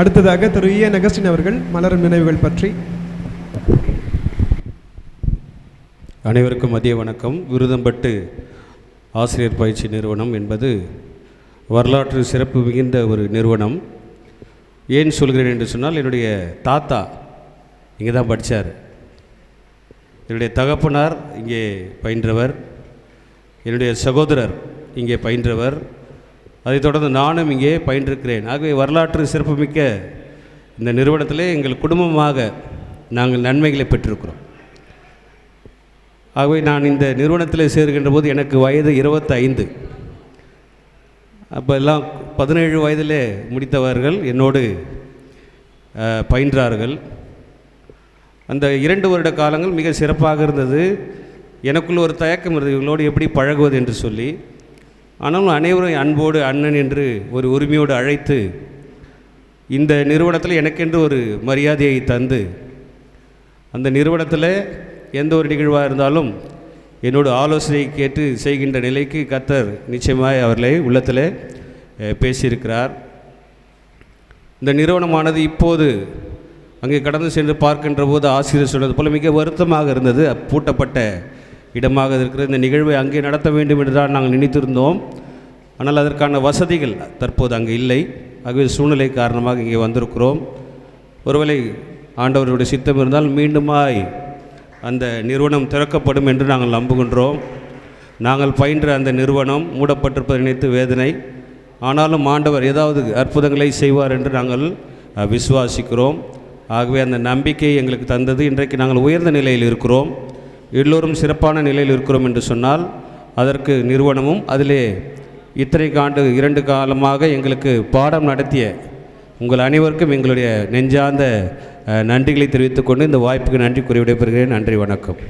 அடுத்ததாக திரு ஏ நகஸ்டின் அவர்கள் மலரும் நினைவுகள் பற்றி. அனைவருக்கும் மதிய வணக்கம். விருதம்பட்டு ஆசிரியர் பயிற்சி நிறுவனம் என்பது வரலாற்று சிறப்பு மிகுந்த ஒரு நிறுவனம். ஏன் சொல்கிறேன் என்று சொன்னால் என்னுடைய தாத்தா இங்கே தான் படித்தார் என்னுடைய தகப்பனார் இங்கே பயின்றவர். என்னுடைய சகோதரர் இங்கே பயின்றவர். அதைத் தொடர்ந்து நானும் இங்கே பயின்றிருக்கிறேன். ஆகவே வரலாற்று சிறப்புமிக்க இந்த நிறுவனத்தில் எங்கள் குடும்பமாக நாங்கள் நன்மைகளை பெற்றிருக்கிறோம். ஆகவே நான் இந்த நிறுவனத்தில் சேர்கின்ற போது எனக்கு வயது இருபத்தைந்து. அப்போ எல்லாம் பதினேழு வயதிலே முடித்தவர்கள் என்னோடு பயின்றார்கள். அந்த இரண்டு வருட காலங்கள் மிக சிறப்பாக இருந்தது. எனக்குள் ஒரு தயக்கம் இருந்தது இவங்களோடு எப்படி பழகுவது என்று சொல்லி. ஆனாலும் அனைவரும் அன்போடு அண்ணன் என்று ஒரு உரிமையோடு அழைத்து இந்த நிறுவனத்தில் எனக்கென்று ஒரு மரியாதையை தந்து அந்த நிறுவனத்தில் எந்த ஒரு நிகழ்வாக இருந்தாலும் என்னோட ஆலோசனை கேட்டு செய்கின்ற நிலைக்கு கத்தர் நிச்சயமாய் அவர்களை உள்ளத்தில் பேசியிருக்கிறார். இந்த நிறுவனமானது இப்போது அங்கே கடந்து சென்று பார்க்கின்ற போது ஆசிரியர் சொன்னது போல மிக வருத்தமாக இருந்தது. பூட்டப்பட்ட இடமாக இருக்கிற இந்த நிகழ்வை அங்கே நடத்த வேண்டும் என்று தான் நாங்கள் நினைத்திருந்தோம். ஆனால் அதற்கான வசதிகள் தற்போது அங்கே இல்லை. ஆகவே சூழ்நிலை காரணமாக இங்கே வந்திருக்கிறோம். ஒருவேளை ஆண்டவருடைய சித்தம் இருந்தால் மீண்டுமாய் அந்த நிறுவனம் திறக்கப்படும் என்று நாங்கள் நம்புகின்றோம். நாங்கள் பயின்ற அந்த நிறுவனம் மூடப்பட்டிருப்பதை நினைத்து வேதனை. ஆனாலும் ஆண்டவர் ஏதாவது அற்புதங்களை செய்வார் என்று நாங்கள் விசுவாசிக்கிறோம். ஆகவே அந்த நம்பிக்கை எங்களுக்கு தந்தது. இன்றைக்கு நாங்கள் உயர்ந்த நிலையில் இருக்கிறோம். எல்லோரும் சிறப்பான நிலையில் இருக்கிறோம் என்று சொன்னால் அதற்கு நிறுவனமும் அதிலே இத்தனை ஆண்டு இரண்டு காலமாக எங்களுக்கு பாடம் நடத்திய உங்கள் அனைவருக்கும் எங்களுடைய நெஞ்சார்ந்த நன்றிகளை தெரிவித்துக்கொண்டு இந்த வாய்ப்புக்கு நன்றி கூறி விடைபெறுகிறேன். நன்றி வணக்கம்.